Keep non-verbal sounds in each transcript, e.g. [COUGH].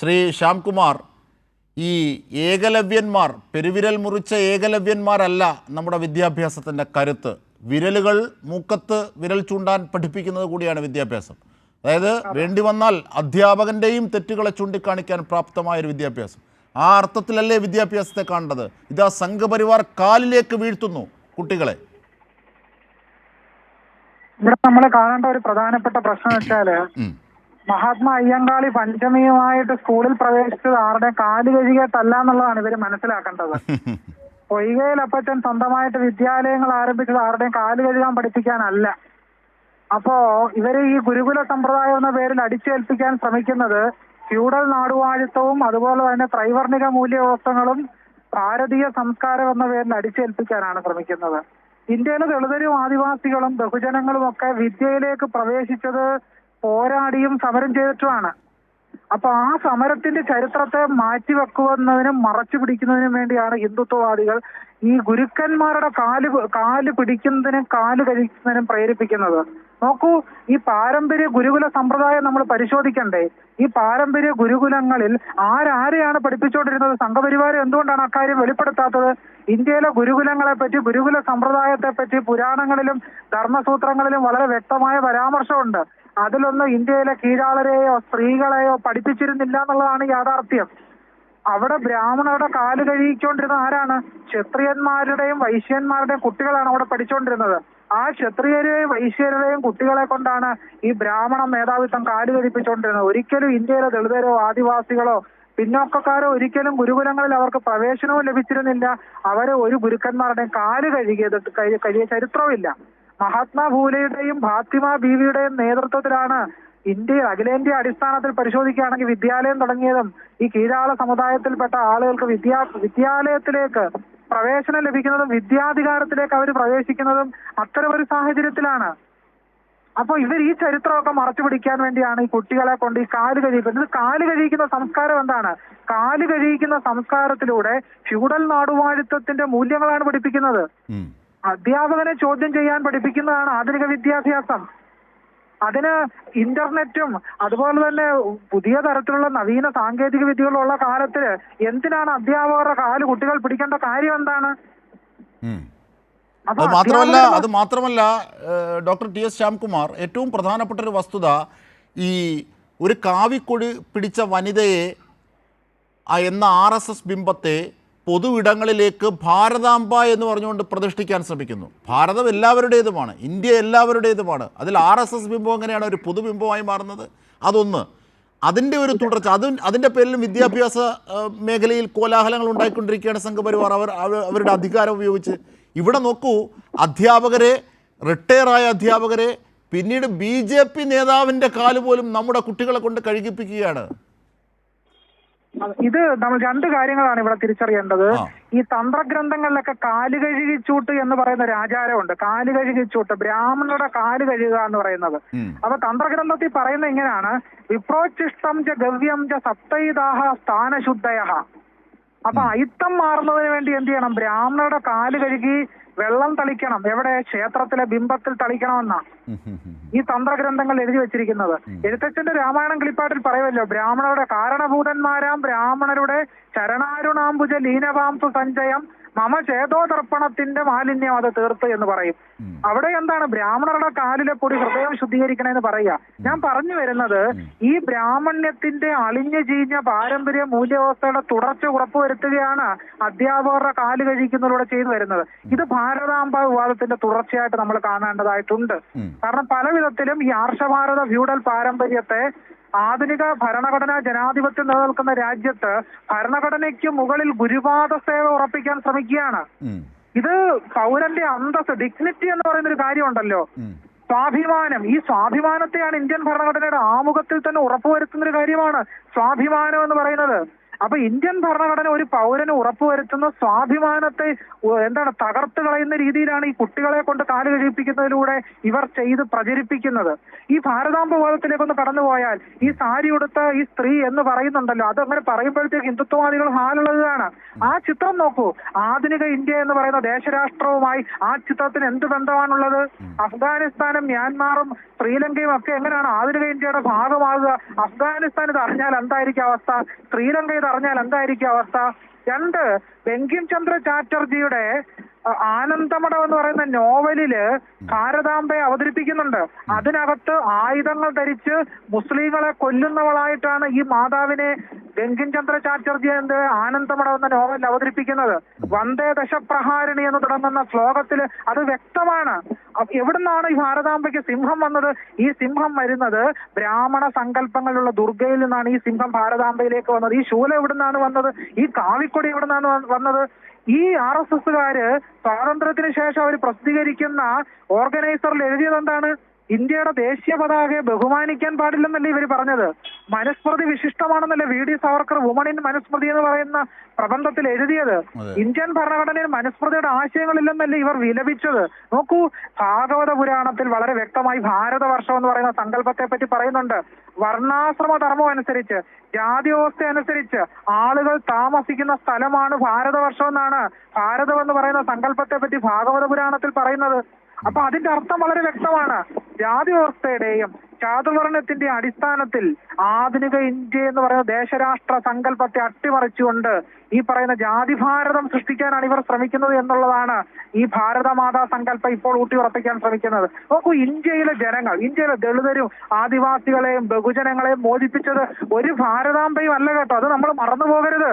ശ്രീ ശ്യാംകുമാർ ഈ ഏകലവ്യന്മാർ പെരുവിരൽ മുറിച്ച ഏകലവ്യന്മാരല്ല നമ്മുടെ വിദ്യാഭ്യാസത്തിന്റെ കരുത്ത്. വിരലുകൾ മൂക്കത്ത് വിരൽ ചൂണ്ടാൻ പഠിപ്പിക്കുന്നത് കൂടിയാണ് വിദ്യാഭ്യാസം. അതായത് വേണ്ടി വന്നാൽ അധ്യാപകന്റെയും തെറ്റുകളെ ചൂണ്ടിക്കാണിക്കാൻ പ്രാപ്തമായൊരു വിദ്യാഭ്യാസം. ആ അർത്ഥത്തിലല്ലേ വിദ്യാഭ്യാസത്തെ കാണേണ്ടത് ഇതാ സംഘപരിവാർ കാലിലേക്ക് വീഴ്ത്തുന്നു കുട്ടികളെ. ഇവിടെ നമ്മൾ കാണേണ്ട ഒരു പ്രധാനപ്പെട്ട പ്രശ്നം വെച്ചാൽ. മഹാത്മാ അയ്യങ്കാളി പഞ്ചമിയുമായിട്ട് സ്കൂളിൽ പ്രവേശിച്ചത് ആരുടെ കാൽ കഴുകിയിട്ടല്ല എന്നുള്ളതാണ് ഇവർ മനസ്സിലാക്കേണ്ടത്. [LAUGHS] പൊയ്കയിൽ അപ്പച്ചൻ സ്വന്തമായിട്ട് വിദ്യാലയങ്ങൾ ആരംഭിച്ചത് ആരുടെയും കാൽ കഴുകാൻ പഠിപ്പിക്കാനല്ല. അപ്പോ ഇവർ ഈ ഗുരുകുല സമ്പ്രദായം എന്ന പേരിൽ അടിച്ചേൽപ്പിക്കാൻ ശ്രമിക്കുന്നത് ഫ്യൂഡൽ നാടുവാഴിത്തവും അതുപോലെ തന്നെ ത്രൈവർണിക മൂല്യവ്യവസ്ഥകളും ഭാരതീയ സംസ്കാരം എന്ന പേരിൽ അടിച്ചേൽപ്പിക്കാനാണ് ശ്രമിക്കുന്നത്. ഇന്ത്യയിലെ ദളിതരും ആദിവാസികളും ബഹുജനങ്ങളും ഒക്കെ വിദ്യയിലേക്ക് പ്രവേശിച്ചത് പോരാടിയും സമരം ചെയ്തിട്ടുമാണ്. അപ്പൊ ആ സമരത്തിന്റെ ചരിത്രത്തെ മാറ്റിവെക്കുന്നതിനും മറച്ചു പിടിക്കുന്നതിനും വേണ്ടിയാണ് ഹിന്ദുത്വവാദികൾ ഈ ഗുരുക്കന്മാരുടെ കാൽ കാൽ പിടിക്കുന്നതിനും കാൽ കഴിക്കുന്നതിനും പ്രേരിപ്പിക്കുന്നത്. നോക്കൂ ഈ പാരമ്പര്യ ഗുരുകുല സമ്പ്രദായം നമ്മൾ പരിശോധിക്കണ്ടേ? ഈ പാരമ്പര്യ ഗുരുകുലങ്ങളിൽ ആരാരെയാണ് പഠിപ്പിച്ചുകൊണ്ടിരുന്നത്? സംഘപരിവാരം എന്തുകൊണ്ടാണ് അക്കാര്യം വെളിപ്പെടുത്താത്തത്? ഇന്ത്യയിലെ ഗുരുകുലങ്ങളെ പറ്റി ഗുരുകുല സമ്പ്രദായത്തെ പറ്റി പുരാണങ്ങളിലും ധർമ്മസൂത്രങ്ങളിലും വളരെ വ്യക്തമായ പരാമർശമുണ്ട്. അതിലൊന്നും ഇന്ത്യയിലെ കീഴാളരെയോ സ്ത്രീകളെയോ പഠിപ്പിച്ചിരുന്നില്ല എന്നുള്ളതാണ് യാഥാർത്ഥ്യം. അവിടെ ബ്രാഹ്മണരുടെ കാൽ കഴിയിച്ചുകൊണ്ടിരുന്ന ആരാണ്? ക്ഷത്രിയന്മാരുടെയും വൈശ്യന്മാരുടെയും കുട്ടികളാണ് അവിടെ പഠിച്ചുകൊണ്ടിരുന്നത് ആ ക്ഷത്രിയരെയും വൈശ്യരുടെയും കുട്ടികളെ കൊണ്ടാണ് ഈ ബ്രാഹ്മണ മേധാവിത്വം കാൽ കഴിപ്പിച്ചുകൊണ്ടിരുന്നത് ഒരിക്കലും ഇന്ത്യയിലെ ദളിതരോ ആദിവാസികളോ പിന്നോക്കക്കാരോ ഒരിക്കലും ഗുരുകുലങ്ങളിൽ അവർക്ക് പ്രവേശനവും ലഭിച്ചിരുന്നില്ല. അവരെ ഒരു ഗുരുക്കന്മാരുടെയും കാൽ കഴുകിയത് കഴിയ ചരിത്രവുമില്ല മഹാത്മാ ഭൂലയുടെയും ഫാത്തിമ ബീവിയുടെയും നേതൃത്വത്തിലാണ് ഇന്ത്യയിൽ അഖിലേന്ത്യാ അടിസ്ഥാനത്തിൽ പരിശോധിക്കുകയാണെങ്കിൽ വിദ്യാലയം തുടങ്ങിയതും ഈ കീഴാള സമുദായത്തിൽപ്പെട്ട ആളുകൾക്ക് വിദ്യാ വിദ്യാലയത്തിലേക്ക് പ്രവേശനം ലഭിക്കുന്നതും വിദ്യാധികാരത്തിലേക്ക് അവർ പ്രവേശിക്കുന്നതും അത്തരമൊരു സാഹചര്യത്തിലാണ്. അപ്പോൾ ഇവർ ഈ ചരിത്രമൊക്കെ മറച്ചു പിടിക്കാൻ വേണ്ടിയാണ് ഈ കുട്ടികളെ കൊണ്ട് ഈ കാൽ കഴിയിക്കുന്നത് കാൽ കഴിയിക്കുന്ന സംസ്കാരം എന്താണ്? കാൽ കഴിയിക്കുന്ന സംസ്കാരത്തിലൂടെ ഫ്യൂഡൽ നാടുവാഴിത്വത്തിന്റെ മൂല്യങ്ങളാണ് പഠിപ്പിക്കുന്നത്. അധ്യാപകനെ ചോദ്യം ചെയ്യാൻ പഠിപ്പിക്കുന്നതാണ് ആധുനിക വിദ്യാഭ്യാസം. അതിന് ഇന്റർനെറ്റും അതുപോലെ തന്നെ പുതിയ തരത്തിലുള്ള നവീന സാങ്കേതിക വിദ്യകളുള്ള കാലത്തിൽ എന്തിനാണ് അധ്യാപകരുടെ കാൽ കുട്ടികൾ പിടിക്കേണ്ട കാര്യം എന്താണ്? അത് മാത്രമല്ല അത് മാത്രമല്ല ഡോക്ടർ ടി എസ് ശ്യാംകുമാർ ഏറ്റവും പ്രധാനപ്പെട്ട ഒരു വസ്തുത ഈ ഒരു കാവിക്കൊടി പിടിച്ച വനിതയെ എന്ന ആർ എസ് എസ് ബിംബത്തെ പൊതു ഇടങ്ങളിലേക്ക് ഭാരതാംബ എന്ന് പറഞ്ഞുകൊണ്ട് പ്രതിഷ്ഠിക്കാൻ ശ്രമിക്കുന്നു. ഭാരതം എല്ലാവരുടേതുമാണ്. ഇന്ത്യ എല്ലാവരുടേതുമാണ്. അതിൽ ആർ എസ് എസ് ബിംബം എങ്ങനെയാണ് ഒരു പൊതുബിംബമായി മാറുന്നത്? അതൊന്ന്. അതിന്റെ ഒരു തുടർച്ച. അത് അതിന്റെ പേരിലും വിദ്യാഭ്യാസ മേഖലയിൽ കോലാഹലങ്ങൾ ഉണ്ടായിക്കൊണ്ടിരിക്കുകയാണ് സംഘപരിവാർ. അവർ- അവരുടെ അധികാരം ഉപയോഗിച്ച്. ഇവിടെ നോക്കൂ. അധ്യാപകരെ റിട്ടയറായ അധ്യാപകരെ പിന്നീട് ബി ജെ പി നേതാവിന്റെ കാൽ പോലും നമ്മുടെ കുട്ടികളെ കൊണ്ട് കഴുകിപ്പിക്കുകയാണ്. ഇത് നമ്മൾ രണ്ട് കാര്യങ്ങളാണ് ഇവിടെ തിരിച്ചറിയേണ്ടത്. ഈ തന്ത്രഗ്രന്ഥങ്ങളിലൊക്കെ കാൽ കഴുകിച്ചൂട്ട് എന്ന് പറയുന്ന ഒരു ആചാരമുണ്ട്. കാൽ കഴുകിച്ചൂട്ട് ബ്രാഹ്മണരുടെ കാൽ കഴുകുക എന്ന് പറയുന്നത്. അപ്പൊ തന്ത്രഗ്രന്ഥത്തിൽ പറയുന്നത് ഇങ്ങനെയാണ് വിപ്രോച്ചിഷ്ടം ച ഗവ്യം ച സപ്തൈദാഹ സ്ഥാനശുദ്ധയ അപ്പൊ അയിത്തം മാറുന്നതിന് വേണ്ടി എന്ത് ചെയ്യണം? ബ്രാഹ്മണരുടെ കാൽ കഴുകി വെള്ളം തളിക്കണം. എവിടെ? ക്ഷേത്രത്തിലെ ബിംബത്തിൽ തളിക്കണമെന്നാ. ഉം, ഉം, ഉം. ഈ തന്ത്രഗ്രന്ഥങ്ങൾ എഴുതി വെച്ചിരിക്കുന്നത്. എഴുത്തച്ഛന്റെ രാമായണം കിളിപ്പാട്ടിൽ പറയുമല്ലോ ബ്രാഹ്മണരുടെ കാരണഭൂതന്മാരാം ബ്രാഹ്മണരുടെ ചരണാരുണാംബുജ ലീനവാംസു സഞ്ചയം മമ ചേതോതർപ്പണത്തിന്റെ മാലിന്യം അത് തീർത്ത് എന്ന് പറയും. അവിടെ എന്താണ്? ബ്രാഹ്മണരുടെ കാലിലെ പൊടി ഹൃദയം ശുദ്ധീകരിക്കണമെന്ന് പറയുക. ഞാൻ പറഞ്ഞു വരുന്നത് ഈ ബ്രാഹ്മണ്യത്തിന്റെ അളിഞ്ഞു ചീഞ്ഞ പാരമ്പര്യ മൂല്യവ്യവസ്ഥയുടെ തുടർച്ച ഉറപ്പുവരുത്തുകയാണ് അധ്യാപകരുടെ കാൽ കഴിക്കുന്നതിലൂടെ ചെയ്തു വരുന്നത്. ഇത് ഭാരതാംബ വിവാദത്തിന്റെ തുടർച്ചയായിട്ട് നമ്മൾ കാണേണ്ടതായിട്ടുണ്ട്. കാരണം പല വിധത്തിലും ഈ ആർഷഭാരത ഫ്യൂഡൽ പാരമ്പര്യത്തെ ആധുനിക ഭരണഘടന ജനാധിപത്യം നിലനിൽക്കുന്ന രാജ്യത്ത് ഭരണഘടനയ്ക്ക് മുകളിൽ ഗുരുവാദ സേവ ഉറപ്പിക്കാൻ ശ്രമിക്കുകയാണ്. ഇത് പൗരന്റെ അന്തസ് ഡിഗ്നിറ്റി എന്ന് പറയുന്ന ഒരു കാര്യമുണ്ടല്ലോ സ്വാഭിമാനം. ഈ സ്വാഭിമാനത്തെയാണ് ഇന്ത്യൻ ഭരണഘടനയുടെ ആമുഖത്തിൽ തന്നെ ഉറപ്പുവരുത്തുന്ന ഒരു കാര്യമാണ് സ്വാഭിമാനം എന്ന് പറയുന്നത്. അപ്പൊ ഇന്ത്യൻ ഭരണഘടന ഒരു പൗരന് ഉറപ്പുവരുത്തുന്ന സ്വാഭിമാനത്തെ എന്താണ് തകർത്തു കളയുന്ന രീതിയിലാണ് ഈ കുട്ടികളെ കൊണ്ട് കാൽ കഴിപ്പിക്കുന്നതിലൂടെ ഇവർ ചെയ്ത് പ്രചരിപ്പിക്കുന്നത്. ഈ ഭാരതാംബ ബോധത്തിലേക്കൊന്ന് കടന്നുപോയാൽ ഈ സാരി ഉടുത്ത ഈ സ്ത്രീ എന്ന് പറയുന്നുണ്ടല്ലോ അത് അങ്ങനെ പറയുമ്പോഴത്തേക്ക് ഹിന്ദുത്വവാദികൾ ഹാലുള്ളതാണ് ആ ചിത്രം നോക്കൂ. ആധുനിക ഇന്ത്യ എന്ന് പറയുന്ന ദേശരാഷ്ട്രവുമായി ആ ചിത്രത്തിന് എന്ത് ബന്ധമാണുള്ളത്? അഫ്ഗാനിസ്ഥാനും മ്യാൻമാറും ശ്രീലങ്കയും ഒക്കെ എങ്ങനെയാണ് ആധുനിക ഇന്ത്യയുടെ ഭാഗമാകുക? അഫ്ഗാനിസ്ഥാൻ ഇത് അറിഞ്ഞാൽ എന്തായിരിക്കും അവസ്ഥ? ശ്രീലങ്ക ഇത് അറിഞ്ഞാൽ എന്തായിരിക്കും അവസ്ഥ? രണ്ട് ബങ്കിം ചന്ദ്ര ചാറ്റർജിയുടെ ആനന്ദമഠം എന്ന് പറയുന്ന നോവലിൽ ഭാരതാംബയെ അവതരിപ്പിക്കുന്നുണ്ട്. അതിനകത്ത് ആയുധങ്ങൾ ധരിച്ച് മുസ്ലിങ്ങളെ കൊല്ലുന്നവളായിട്ടാണ് ഈ മാതാവിനെ ബങ്കിൻ ചന്ദ്ര ചാറ്റർജി എന്ത് ആനന്ദമഠം എന്ന നോവലിൽ അവതരിപ്പിക്കുന്നത്. വന്ദേ ദശപ്രഹാരിണി എന്ന് തുടങ്ങുന്ന ശ്ലോകത്തിൽ അത് വ്യക്തമാണ്. എവിടുന്നാണ് ഈ ഭാരതാംബയ്ക്ക് സിംഹം വന്നത്? ഈ സിംഹം വരുന്നത് ബ്രാഹ്മണ സങ്കല്പങ്ങളുള്ള ദുർഗയിൽ നിന്നാണ് ഈ സിംഹം ഭാരതാംബയിലേക്ക് വന്നത്. ഈ ശൂല എവിടുന്നാണ് വന്നത്? ഈ കാവിക്കൊടി എവിടുന്നാണ് വന്നത്? ഈ ആർ എസ് എസ്സുകാര് സ്വാതന്ത്ര്യത്തിന് ശേഷം അവർ പ്രസിദ്ധീകരിക്കുന്ന ഓർഗനൈസറിൽ എഴുതിയത് എന്താണ്? ഇന്ത്യയുടെ ദേശീയ പതാകയെ ബഹുമാനിക്കാൻ പാടില്ലെന്നല്ലേ ഇവർ പറഞ്ഞത്? Manusmriti വിശിഷ്ടമാണെന്നല്ലേ V D Savarkar woman in Manusmriti എന്ന് പറയുന്ന പ്രബന്ധത്തിൽ എഴുതിയത്? ഇന്ത്യൻ ഭരണഘടനയിൽ മനുസ്മൃതിയുടെ ആശയങ്ങളില്ലെന്നല്ലേ ഇവർ വിലപിച്ചത്? നോക്കൂ ഭാഗവത പുരാണത്തിൽ വളരെ വ്യക്തമായി ഭാരതവർഷം എന്ന് പറയുന്ന സങ്കല്പത്തെ പറ്റി പറയുന്നുണ്ട്. വർണാശ്രമ ധർമ്മം അനുസരിച്ച് ജാതി വ്യവസ്ഥ അനുസരിച്ച് ആളുകൾ താമസിക്കുന്ന സ്ഥലമാണ് ഭാരതവർഷം എന്നാണ് ഭാരതം എന്ന് പറയുന്ന സങ്കല്പത്തെ പറ്റി ഭാഗവത പുരാണത്തിൽ പറയുന്നത്. അപ്പൊ അതിന്റെ അർത്ഥം വളരെ വ്യക്തമാണ്. ജാതി വ്യവസ്ഥയുടെയും ചാതുവർണത്തിന്റെ അടിസ്ഥാനത്തിൽ ആധുനിക ഇന്ത്യ എന്ന് പറയുന്ന ദേശരാഷ്ട്ര സങ്കല്പത്തെ അട്ടിമറിച്ചുകൊണ്ട് ഈ പറയുന്ന ജാതി ഭാരതം സൃഷ്ടിക്കാനാണ് ഇവർ ശ്രമിക്കുന്നത് എന്നുള്ളതാണ് ഈ ഭാരതമാതാ സങ്കല്പം ഇപ്പോൾ ഊട്ടിയുറപ്പിക്കാൻ ശ്രമിക്കുന്നത്. നോക്കൂ ഇന്ത്യയിലെ ജനങ്ങൾ ഇന്ത്യയിലെ ദളിതരും ആദിവാസികളെയും ബഹുജനങ്ങളെയും മോചിപ്പിച്ചത് ഒരു ഭാരതാംബയും അല്ല കേട്ടോ. അത് നമ്മൾ മറന്നു പോകരുത്.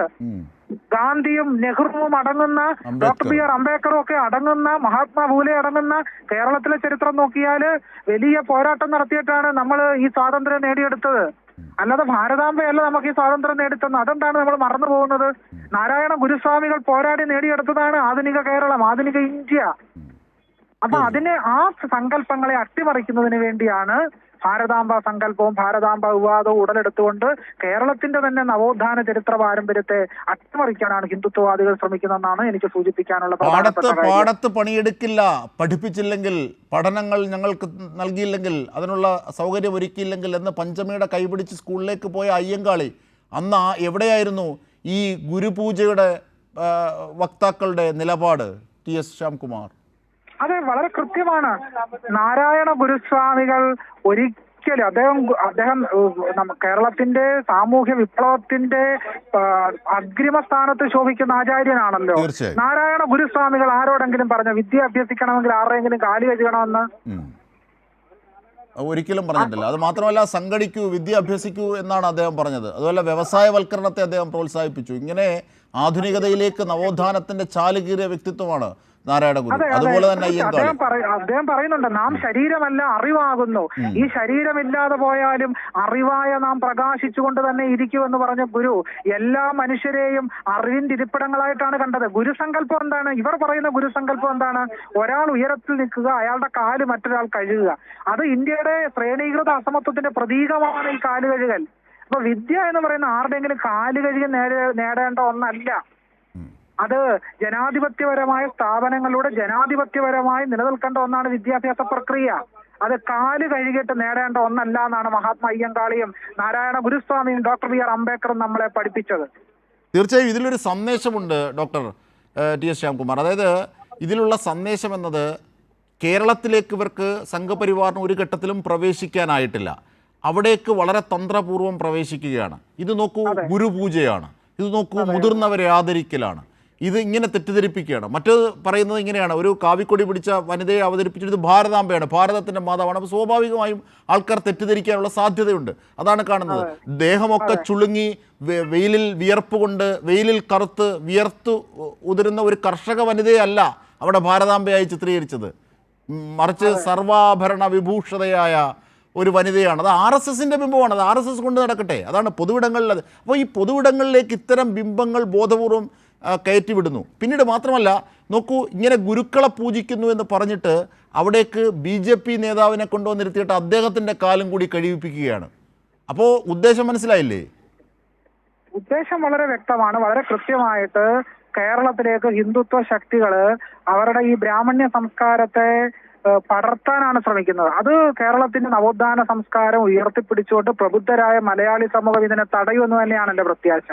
ഗാന്ധിയും നെഹ്റുവും അടങ്ങുന്ന ഡോക്ടർ ബി ആർ അംബേദ്കറും ഒക്കെ അടങ്ങുന്ന മഹാത്മാ ഫൂലെ അടങ്ങുന്ന കേരളത്തിലെ ചരിത്രം നോക്കിയാൽ വലിയ പോരാട്ടം നടത്തിയിട്ടാണ് നമ്മൾ ഈ സ്വാതന്ത്ര്യം നേടിയെടുത്തത്. അല്ലാതെ ഭാരതാംബയല്ല നമുക്ക് ഈ സ്വാതന്ത്ര്യം നേടിത്തന്നത്. അതെന്താണ് നമ്മൾ മറന്നു പോകുന്നത്? നാരായണ ഗുരുസ്വാമികൾ പോരാടി നേടിയെടുത്തതാണ് ആധുനിക കേരളം ആധുനിക ഇന്ത്യ. അപ്പൊ അതിനെ ആ സങ്കല്പങ്ങളെ അട്ടിമറിക്കുന്നതിന് വേണ്ടിയാണ് ഭാരതാംബ സങ്കല്പവും ഭാരതാംബ വിവാദവും ഉടലെടുത്തുകൊണ്ട് കേരളത്തിന്റെ തന്നെ നവോത്ഥാന ചരിത്ര പാരമ്പര്യത്തെ അട്ടിമറിക്കാനാണ് ഹിന്ദുത്വവാദികൾ ശ്രമിക്കുന്നതെന്നാണ് എനിക്ക് സൂചിപ്പിക്കാനുള്ള പാടത്ത് പാടത്ത് പണിയെടുക്കില്ല പഠിപ്പിച്ചില്ലെങ്കിൽ പഠനങ്ങൾ ഞങ്ങൾക്ക് നൽകിയില്ലെങ്കിൽ അതിനുള്ള സൗകര്യം ഒരുക്കിയില്ലെങ്കിൽ എന്ന് പഞ്ചമിയുടെ കൈപിടിച്ച് സ്കൂളിലേക്ക് പോയ അയ്യങ്കാളി അന്ന് എവിടെയായിരുന്നു ഈ ഗുരുപൂജയുടെ വക്താക്കളുടെ നിലപാട് ടി എസ് ശ്യാംകുമാർ? അതെ വളരെ കൃത്യമാണ്. നാരായണ ഗുരുസ്വാമികൾ ഒരിക്കലും അദ്ദേഹം അദ്ദേഹം കേരളത്തിന്റെ സാമൂഹ്യ വിപ്ലവത്തിന്റെ അഗ്രിമ സ്ഥാനത്ത് ശോഭിക്കുന്ന ആചാര്യനാണല്ലോ. നാരായണ ഗുരുസ്വാമികൾ ആരോടെങ്കിലും പറഞ്ഞ വിദ്യ അഭ്യസിക്കണമെങ്കിൽ ആരുടെയെങ്കിലും കാലി കഴുകണമെന്ന്. ഒരിക്കലും പറഞ്ഞിട്ടില്ല. അത് മാത്രമല്ല സംഘടിക്കൂ വിദ്യ അഭ്യസിക്കൂ എന്നാണ് അദ്ദേഹം പറഞ്ഞത്. അതുപോലെ വ്യവസായവൽക്കരണത്തെ അദ്ദേഹം പ്രോത്സാഹിപ്പിച്ചു. ഇങ്ങനെ ആധുനികതയിലേക്ക് നവോത്ഥാനത്തിന്റെ ചാലുകീറിയ വ്യക്തിത്വമാണ് നാരായണ ഗുരു. അതെ അതെ. അതുപോലെ തന്നെ അദ്ദേഹം പറ- അദ്ദേഹം പറയുന്നുണ്ട് നാം ശരീരമല്ല അറിവാകുന്നു. ഈ ശരീരമില്ലാതെ പോയാലും അറിവായ നാം പ്രകാശിച്ചുകൊണ്ട് തന്നെ ഇരിക്കുമെന്ന് പറഞ്ഞ ഗുരു എല്ലാ മനുഷ്യരെയും അറിവിന്റെ ഇരിപ്പിടങ്ങളായിട്ടാണ് കണ്ടത്. ഗുരുസങ്കല്പം എന്താണ്? ഇവർ പറയുന്ന ഗുരുസങ്കല്പം എന്താണ്? ഒരാൾ ഉയരത്തിൽ നിൽക്കുക അയാളുടെ കാൽ മറ്റൊരാൾ കഴുകുക. അത് ഇന്ത്യയുടെ ശ്രേണീകൃത അസമത്വത്തിന്റെ പ്രതീകമാണ് ഈ കാൽ കഴുകൽ. അപ്പൊ വിദ്യ എന്ന് പറയുന്ന ആരുടെയെങ്കിലും കാൽ കഴുകി നേടേ- നേടേണ്ട ഒന്നല്ല. അത് ജനാധിപത്യപരമായ സ്ഥാപനങ്ങളിലൂടെ ജനാധിപത്യപരമായി നിലനിൽക്കേണ്ട ഒന്നാണ് വിദ്യാഭ്യാസ പ്രക്രിയ. അത് കാൽ കഴുകിയിട്ട് നേടേണ്ട ഒന്നല്ല എന്നാണ് മഹാത്മാ അയ്യങ്കാളിയും നാരായണ ഗുരുസ്വാമിയും ഡോക്ടർ ബി ആർ അംബേദ്കറും നമ്മളെ പഠിപ്പിച്ചത്. തീർച്ചയായും ഇതിലൊരു സന്ദേശമുണ്ട് ഡോക്ടർ ടി എസ് ശ്യാംകുമാർ. അതായത് ഇതിലുള്ള സന്ദേശം എന്നത് കേരളത്തിലേക്ക് ഇവർക്ക് സംഘപരിവാറിന് ഒരു ഘട്ടത്തിലും പ്രവേശിക്കാനായിട്ടില്ല. അവിടേക്ക് വളരെ തന്ത്രപൂർവം പ്രവേശിക്കുകയാണ്. ഇത് നോക്കൂ ഗുരുപൂജയാണ്. ഇത് നോക്കൂ മുതിർന്നവരെ ആദരിക്കലാണ്. ഇത് ഇങ്ങനെ തെറ്റിദ്ധരിപ്പിക്കുകയാണ്. മറ്റേത് പറയുന്നത് ഇങ്ങനെയാണ്. ഒരു കാവിക്കൊടി പിടിച്ച വനിതയെ അവതരിപ്പിച്ചിട്ട് ഇത് ഭാരതാംബയാണ്. ഭാരതത്തിന്റെ മാതാവാണ്. അപ്പോൾ സ്വാഭാവികമായും ആൾക്കാർ തെറ്റിദ്ധരിക്കാനുള്ള സാധ്യതയുണ്ട്. അതാണ് കാണുന്നത്. ദേഹമൊക്കെ ചുളുങ്ങി വെയിലിൽ വിയർപ്പ് കൊണ്ട് വെയിലിൽ കറുത്ത് വിയർത്തു ഉതിരുന്ന ഒരു കർഷക വനിതയല്ല അവിടെ ഭാരതാംബയായി ചിത്രീകരിച്ചത്. മറിച്ച് സർവാഭരണ വിഭൂഷതയായ ഒരു വനിതയാണ്. അത് ആർ എസ് എസിന്റെ ബിംബമാണ്. അത് ആർ എസ് എസ് കൊണ്ട് നടക്കട്ടെ. അതാണ് പൊതുവിടങ്ങളിൽ അത്. അപ്പോൾ ഈ പൊതുവിടങ്ങളിലേക്ക് ഇത്തരം ബിംബങ്ങൾ ബോധപൂർവം കയറ്റിവിടുന്നു. പിന്നീട് മാത്രമല്ല നോക്കൂ ഇങ്ങനെ ഗുരുക്കളെ പൂജിക്കുന്നു എന്ന് പറഞ്ഞിട്ട് അവിടേക്ക് ബി ജെ പി നേതാവിനെ കൊണ്ടുവന്നിരുത്തിയിട്ട് അദ്ദേഹത്തിന്റെ കാലം കൂടി കഴിവിപ്പിക്കുകയാണ് അപ്പോൾ ഉദ്ദേശം മനസ്സിലായില്ലേ? ഉദ്ദേശം വളരെ വ്യക്തമാണ്. വളരെ കൃത്യമായിട്ട് കേരളത്തിലേക്ക് ഹിന്ദുത്വ ശക്തികൾ അവരുടെ ഈ ബ്രാഹ്മണ്യ സംസ്കാരത്തെ പടർത്താനാണ് ശ്രമിക്കുന്നത്. അത് കേരളത്തിന്റെ നവോത്ഥാന സംസ്കാരം ഉയർത്തിപ്പിടിച്ചുകൊണ്ട് പ്രബുദ്ധരായ മലയാളി സമൂഹം ഇതിനെ തടയുമെന്ന് തന്നെയാണ് എന്റെ പ്രത്യാശ.